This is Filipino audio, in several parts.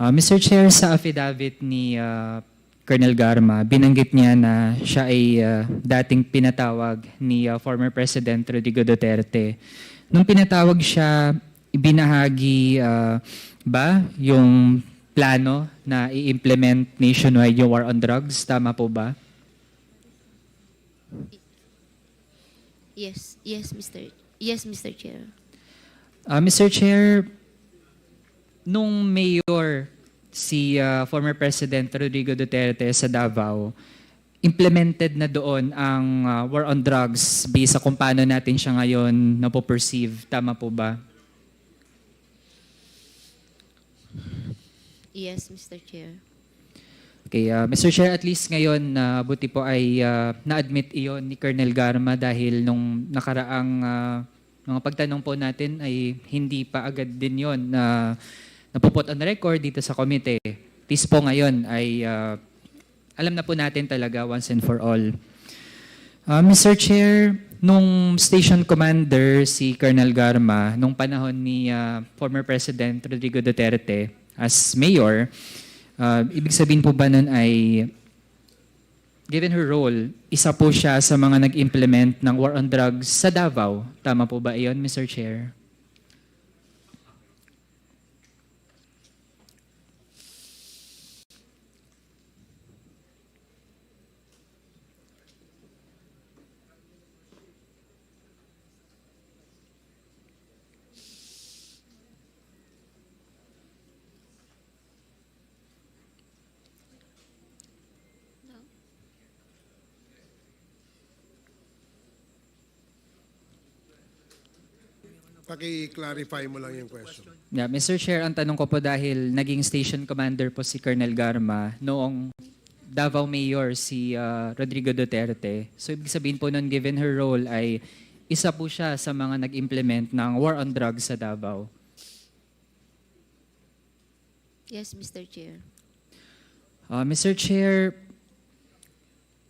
Uh, Mr. Chair, sa affidavit ni uh, Colonel Garma, binanggit niya na siya ay uh, dating pinatawag ni uh, former President Rodrigo Duterte. Nung pinatawag siya, ibinahagi uh, ba yung plano na i-implement nationwide yung war on drugs? Tama po ba? Yes, yes, Mr. Yes, Mr. Chair. Uh, Mr. Chair, nung mayor si uh, former President Rodrigo Duterte sa Davao, implemented na doon ang uh, war on drugs based sa kung paano natin siya ngayon napoperceive. Tama po ba? Yes, Mr. Chair. Okay, uh, Mr. Chair, at least ngayon, na buti po ay uh, na-admit iyon ni Colonel Garma dahil nung nakaraang uh, mga pagtanong po natin ay hindi pa agad din yon na napuput on record dito sa komite. Least po ngayon ay uh, alam na po natin talaga once and for all. Uh, Mr. Chair, nung station commander si Colonel Garma, nung panahon ni uh, former President Rodrigo Duterte as mayor, uh, ibig sabihin po ba nun ay, given her role, isa po siya sa mga nag-implement ng war on drugs sa Davao. Tama po ba iyon, Mr. Chair? Paki-clarify mo lang yung question. Yeah, Mr. Chair, ang tanong ko po dahil naging station commander po si Colonel Garma noong Davao Mayor si uh, Rodrigo Duterte. So ibig sabihin po nun, given her role ay isa po siya sa mga nag-implement ng war on drugs sa Davao. Yes, Mr. Chair. Uh, Mr. Chair,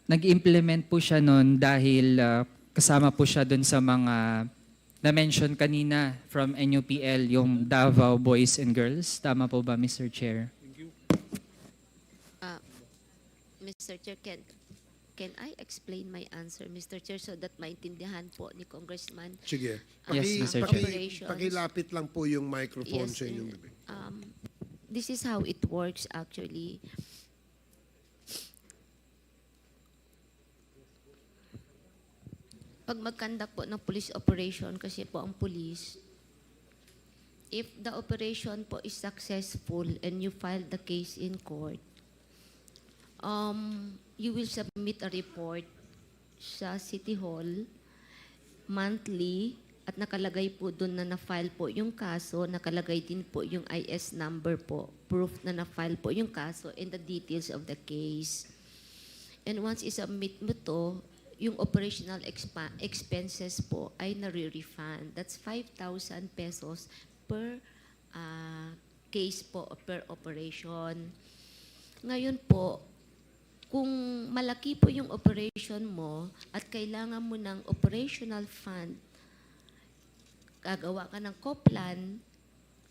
nag-implement po siya noon dahil uh, kasama po siya doon sa mga na-mention kanina from NUPL, yung Davao Boys and Girls. Tama po ba, Mr. Chair? Uh, Mr. Chair, can, can I explain my answer, Mr. Chair, so that maintindihan po ni Congressman? Sige. Yes, Paki, Mr. paki, Chair. pakilapit lang po yung microphone Yes, sa inyong in- bibig. um, this is how it works actually. Pag mag-conduct po ng police operation, kasi po ang police, if the operation po is successful and you file the case in court, um, you will submit a report sa City Hall monthly at nakalagay po doon na na-file po yung kaso, nakalagay din po yung IS number po, proof na na-file po yung kaso and the details of the case. And once isubmit mo to, yung operational expa- expenses po ay nare-refund. That's 5,000 pesos per ah, case po, per operation. Ngayon po, kung malaki po yung operation mo at kailangan mo ng operational fund, gagawa ka ng COPLAN,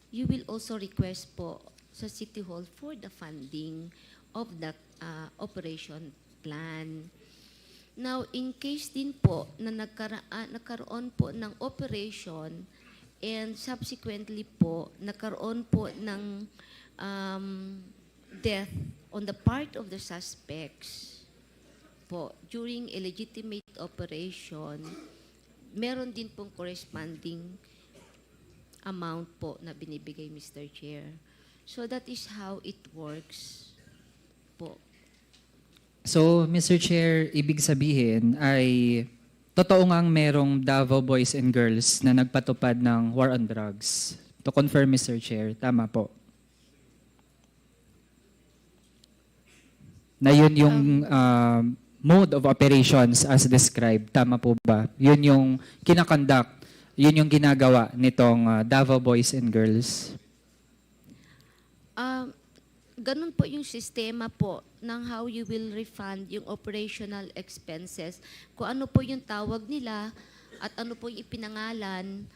you will also request po sa City Hall for the funding of the uh, operation plan. Now, in case din po na nagkara- ah, nagkaroon po ng operation and subsequently po nagkaroon po ng um, death on the part of the suspects po during a legitimate operation, meron din pong corresponding amount po na binibigay Mr. Chair. So that is how it works po. So, Mr. Chair, ibig sabihin ay totoo ngang merong Davao Boys and Girls na nagpatupad ng war on drugs. To confirm, Mr. Chair, tama po. Na yun yung um, mode of operations as described. Tama po ba? Yun yung kinakonduct, yun yung ginagawa nitong uh, Davao Boys and Girls. Um, ganun po yung sistema po ng how you will refund yung operational expenses. Kung ano po yung tawag nila at ano po yung ipinangalan,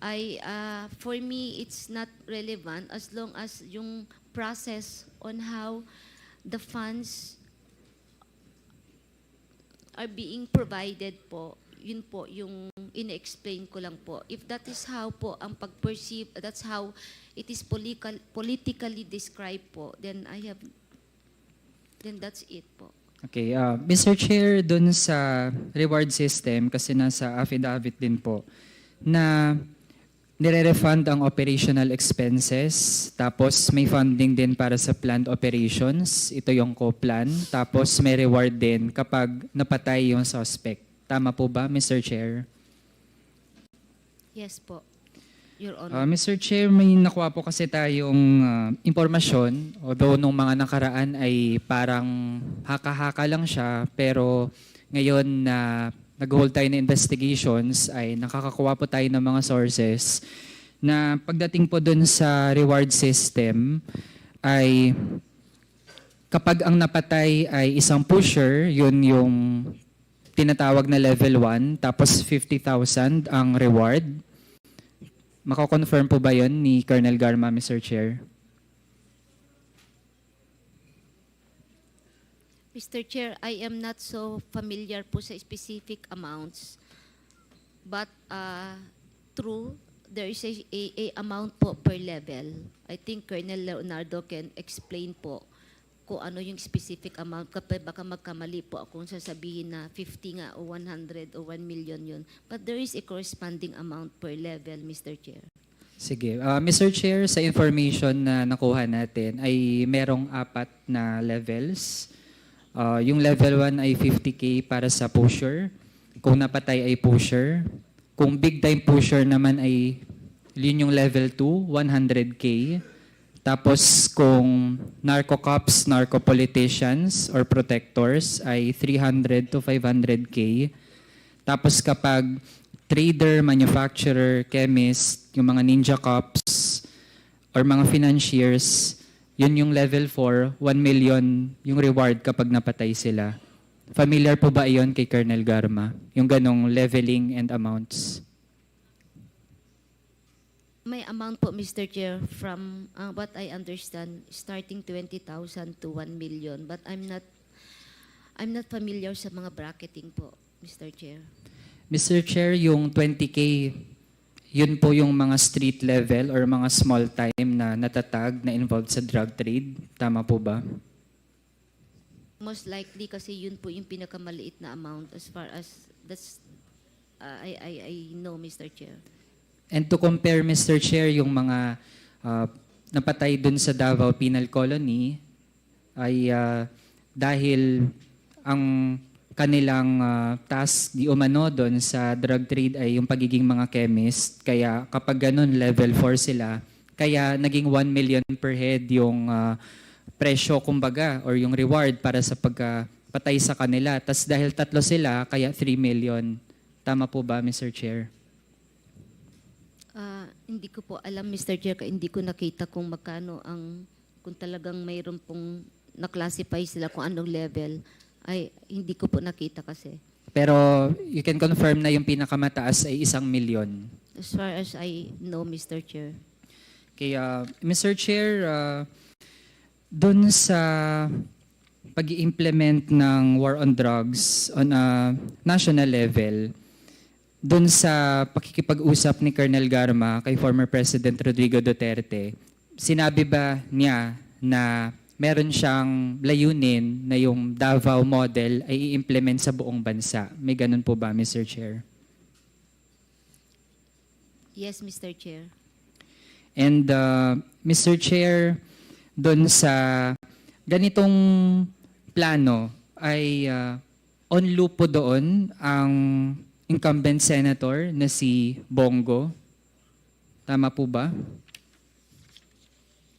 I, uh, for me, it's not relevant as long as yung process on how the funds are being provided po, yun po yung ine-explain ko lang po. If that is how po ang pag-perceive, that's how it is political, politically described po, then I have, then that's it po. Okay, uh, Mr. Chair, dun sa reward system, kasi nasa affidavit din po, na nire-refund ang operational expenses, tapos may funding din para sa planned operations, ito yung co-plan, tapos may reward din kapag napatay yung suspect. Tama po ba, Mr. Chair? Yes po, Your Uh, Honor. Mr. Chair, may nakuha po kasi tayong uh, impormasyon, although nung mga nakaraan ay parang haka-haka lang siya, pero ngayon na nag-hold tayo ng investigations ay nakakakuha po tayo ng mga sources na pagdating po dun sa reward system ay kapag ang napatay ay isang pusher, yun yung tinatawag na level 1, tapos 50,000 ang reward. Mako-confirm po ba yon ni Colonel Garma, Mr. Chair? Mr. Chair, I am not so familiar po sa specific amounts. But uh, true, there is a, a, a amount po per level. I think Colonel Leonardo can explain po kung ano yung specific amount. Kapag baka magkamali po akong sasabihin na 50 nga o 100 o 1 million yun. But there is a corresponding amount per level, Mr. Chair. Sige. Uh, Mr. Chair, sa information na nakuha natin ay merong apat na levels. Uh, yung level 1 ay 50K para sa pusher. Kung napatay ay pusher. Kung big time pusher naman ay yun yung level 2, 100K. Tapos kung narco cops, narco politicians or protectors ay 300 to 500K. Tapos kapag trader, manufacturer, chemist, yung mga ninja cops or mga financiers, yun yung level 4, 1 million yung reward kapag napatay sila. Familiar po ba iyon kay Colonel Garma? Yung ganong leveling and amounts? May amount po, Mr. Chair, from uh, what I understand, starting 20,000 to 1 million. But I'm not, I'm not familiar sa mga bracketing po, Mr. Chair. Mr. Chair, yung 20K, yun po yung mga street level or mga small time na natatag na involved sa drug trade. Tama po ba? Most likely kasi yun po yung pinakamaliit na amount as far as that's uh, I, I, I know, Mr. Chair. And to compare, Mr. Chair, yung mga uh, napatay dun sa Davao Penal Colony ay uh, dahil ang kanilang uh, task di umano doon sa drug trade ay yung pagiging mga chemist. Kaya kapag ganun, level 4 sila. Kaya naging 1 million per head yung uh, presyo, kumbaga, or yung reward para sa pagpatay sa kanila. Tapos dahil tatlo sila, kaya 3 million. Tama po ba, Mr. Chair? Hindi ko po alam, Mr. Chair, hindi ko nakita kung magkano ang, kung talagang mayroon pong na-classify sila kung anong level, ay hindi ko po nakita kasi. Pero you can confirm na yung pinakamataas ay isang milyon. As far as I know, Mr. Chair. Kaya, Mr. Chair, uh, dun sa pag implement ng war on drugs on a national level, dun sa pakikipag-usap ni Colonel Garma kay former President Rodrigo Duterte, sinabi ba niya na meron siyang layunin na yung Davao model ay i-implement sa buong bansa? May ganun po ba, Mr. Chair? Yes, Mr. Chair. And uh, Mr. Chair, doon sa ganitong plano ay uh, on loop po doon ang incumbent senator na si Bongo. Tama po ba?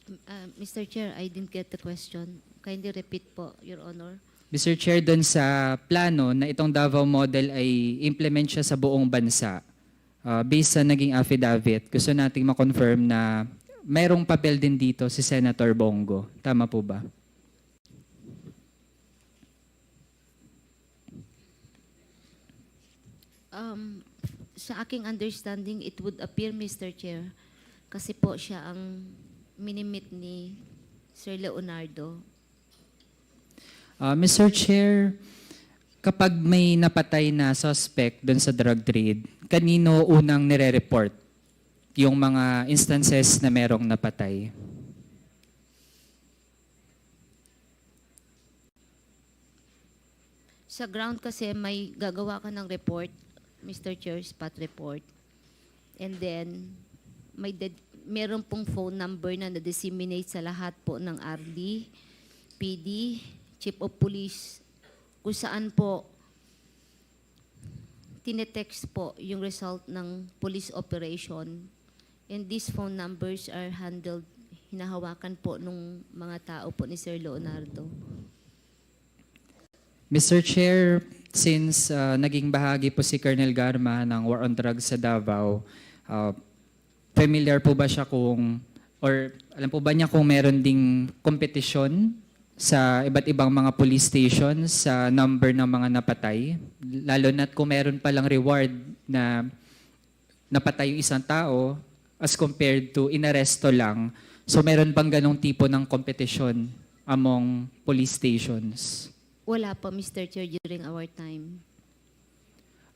Uh, Mr. Chair, I didn't get the question. Kindly repeat po, Your Honor. Mr. Chair, doon sa plano na itong Davao model ay implement siya sa buong bansa, uh, based sa naging affidavit, gusto nating ma-confirm na mayroong papel din dito si Senator Bongo. Tama po ba? Um, sa aking understanding, it would appear, Mr. Chair, kasi po siya ang minimit ni Sir Leonardo. Uh, Mr. Chair, kapag may napatay na suspect doon sa drug trade, kanino unang nire-report yung mga instances na merong napatay? Sa ground kasi may gagawa ka ng report, Mr. Chair, spot report. And then, may ded- meron pong phone number na na-disseminate sa lahat po ng RD, PD, Chief of Police, kung saan po tinetext po yung result ng police operation. And these phone numbers are handled, hinahawakan po nung mga tao po ni Sir Leonardo. Mr. Chair, since uh, naging bahagi po si Colonel Garma ng War on Drugs sa Davao, uh, familiar po ba siya kung, or alam po ba niya kung meron ding kompetisyon sa iba't ibang mga police stations sa number ng mga napatay? Lalo na't kung meron palang reward na napatay yung isang tao as compared to inaresto lang. So meron bang ganong tipo ng kompetisyon among police stations? Wala po, Mr. Chair, during our time.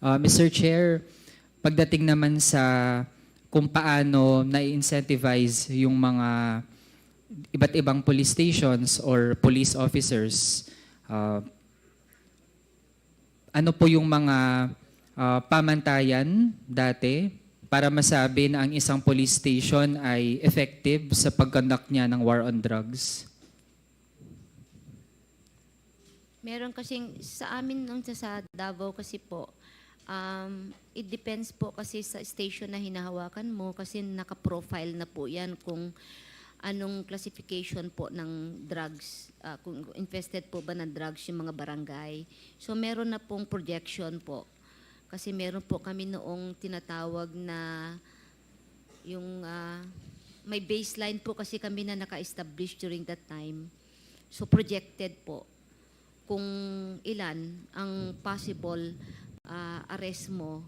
Uh, Mr. Chair, pagdating naman sa kung paano na-incentivize yung mga iba't ibang police stations or police officers, uh, ano po yung mga uh, pamantayan dati para masabi na ang isang police station ay effective sa pagkonduct niya ng war on drugs? Meron kasing, sa amin nung sa, Davao kasi po, um, it depends po kasi sa station na hinahawakan mo kasi naka-profile na po yan kung anong classification po ng drugs, ah, kung infested po ba ng drugs yung mga barangay. So meron na pong projection po. Kasi meron po kami noong tinatawag na yung ah, may baseline po kasi kami na naka-establish during that time. So projected po kung ilan ang possible ah, arrest mo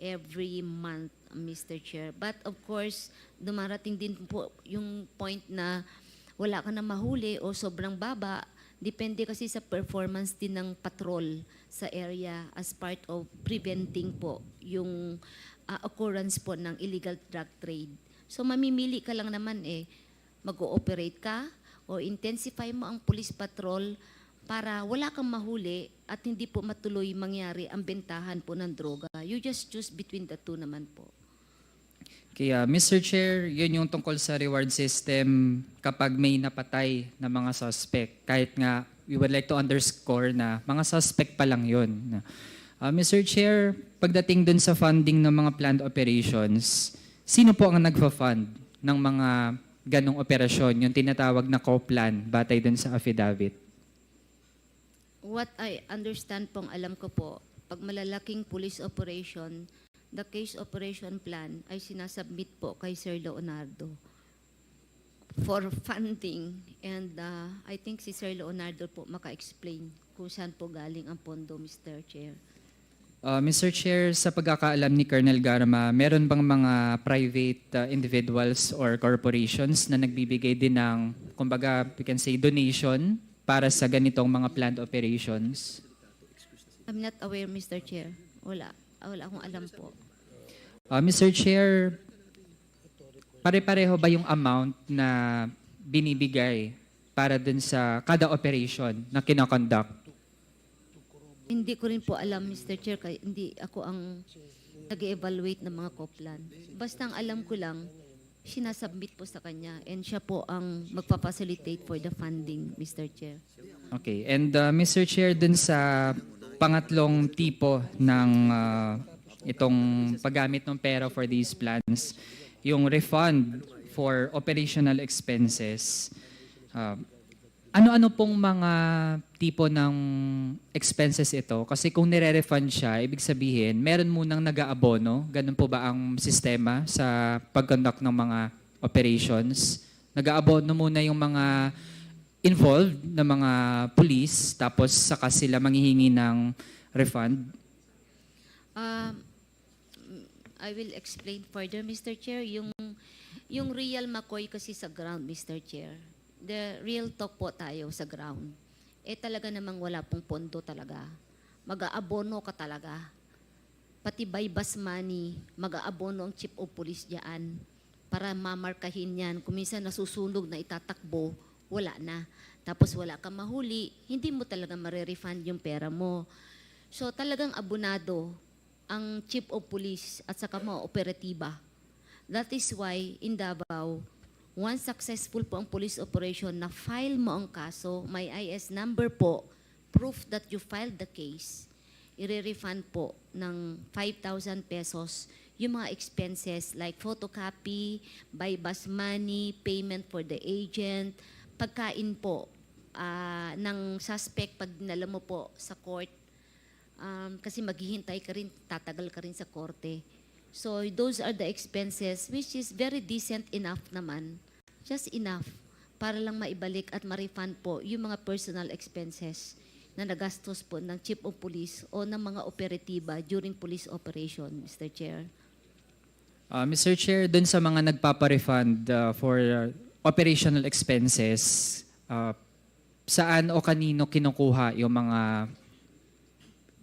every month, Mr. Chair. But of course, dumarating din po yung point na wala ka na mahuli o sobrang baba. Depende kasi sa performance din ng patrol sa area as part of preventing po yung ah, occurrence po ng illegal drug trade. So mamimili ka lang naman eh, mag-ooperate ka o intensify mo ang police patrol para wala kang mahuli at hindi po matuloy mangyari ang bentahan po ng droga. You just choose between the two naman po. Kaya, Mr. Chair, yun yung tungkol sa reward system kapag may napatay na mga suspect. Kahit nga, we would like to underscore na mga suspect pa lang yun. Uh, Mr. Chair, pagdating dun sa funding ng mga planned operations, sino po ang nagfa-fund ng mga ganong operasyon, yung tinatawag na co-plan, batay dun sa affidavit? What I understand pong alam ko po, pag malalaking police operation, the case operation plan ay sinasubmit po kay Sir Leonardo for funding. And uh, I think si Sir Leonardo po maka-explain kung saan po galing ang pondo, Mr. Chair. Uh, Mr. Chair, sa pagkakaalam ni Colonel Garma, meron bang mga private uh, individuals or corporations na nagbibigay din ng, kumbaga, we can say, donation para sa ganitong mga planned operations? I'm not aware, Mr. Chair. Wala. Wala akong alam po. Uh, Mr. Chair, pare-pareho ba yung amount na binibigay para dun sa kada operation na kinakonduct? Hindi ko rin po alam, Mr. Chair, kaya hindi ako ang nag evaluate ng mga koplan. Basta ang alam ko lang, sinasubmit po sa kanya and siya po ang magpapacilitate for the funding, Mr. Chair. Okay. And uh, Mr. Chair, dun sa pangatlong tipo ng uh, itong paggamit ng pera for these plans, yung refund for operational expenses, uh, ano-ano pong mga tipo ng expenses ito? Kasi kung nire-refund siya, ibig sabihin, meron munang nag-aabono. Ganun po ba ang sistema sa pag-conduct ng mga operations? Nag-aabono muna yung mga involved na mga police, tapos saka sila manghihingi ng refund. Um, I will explain further, Mr. Chair. Yung, yung real McCoy kasi sa ground, Mr. Chair. The real talk po tayo sa ground. Eh talaga namang wala pong pondo talaga. Mag-aabono ka talaga. Pati by bus money, mag-aabono ang chief of police diyan para mamarkahin yan. Kung minsan nasusunog na itatakbo, wala na. Tapos wala kang mahuli, hindi mo talaga mare-refund yung pera mo. So talagang abonado ang chief of police at saka mga operatiba. That is why in Davao, once successful po ang police operation na file mo ang kaso, may IS number po, proof that you filed the case, i-refund po ng 5,000 pesos yung mga expenses like photocopy, buy bus money, payment for the agent, pagkain po ah, ng suspect pag dinala mo po sa court um, kasi maghihintay ka rin, tatagal ka rin sa korte. So those are the expenses which is very decent enough naman. Just enough para lang maibalik at ma-refund po yung mga personal expenses na nagastos po ng chief of police o ng mga operatiba during police operation, Mr. Chair. Uh, Mr. Chair, dun sa mga nagpapa-refund uh, for uh, operational expenses, uh, saan o kanino kinukuha yung mga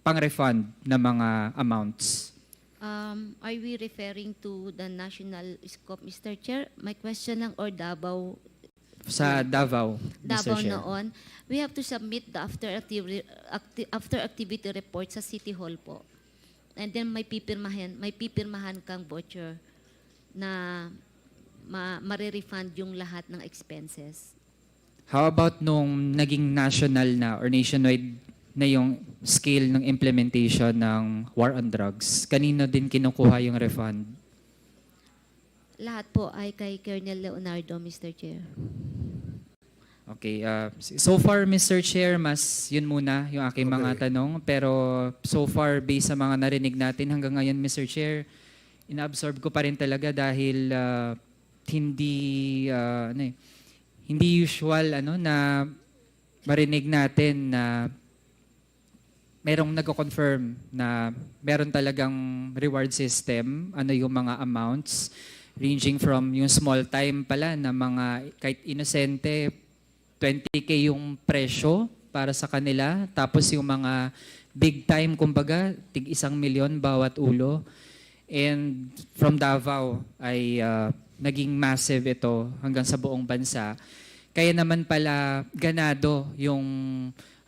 pang-refund na mga amounts? Um, are we referring to the national scope, Mr. Chair? My question lang, or Davao Sa Davao, Mr. Davao Chair. noon, we have to submit the after activity, after activity report sa City Hall po. And then may pipirmahan, may pipirmahan kang voucher na ma, refund yung lahat ng expenses. How about nung naging national na or nationwide na yung scale ng implementation ng war on drugs? Kanino din kinukuha yung refund? Lahat po ay kay Colonel Leonardo, Mr. Chair. Okay, uh, so far Mr. Chair, mas yun muna yung aking Okay. mga tanong. Pero so far, based sa mga narinig natin hanggang ngayon, Mr. Chair, inabsorb ko pa rin talaga dahil uh, hindi, uh, ano eh, hindi usual ano, na marinig natin na merong nagko-confirm na meron talagang reward system, ano yung mga amounts, ranging from yung small time pala na mga kahit inosente, 20k yung presyo para sa kanila. Tapos yung mga big time, kumbaga, tig isang milyon bawat ulo. And from Davao ay uh, naging massive ito hanggang sa buong bansa. Kaya naman pala ganado yung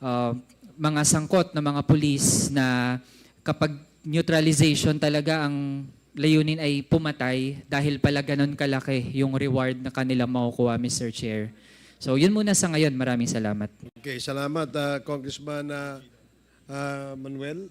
uh, mga sangkot ng mga pulis na kapag neutralization talaga ang layunin ay pumatay dahil pala ganun kalaki yung reward na kanila makukuha, Mr. Chair. So yun muna sa ngayon. Maraming salamat. Okay, salamat uh, Congressman uh, uh, Manuel.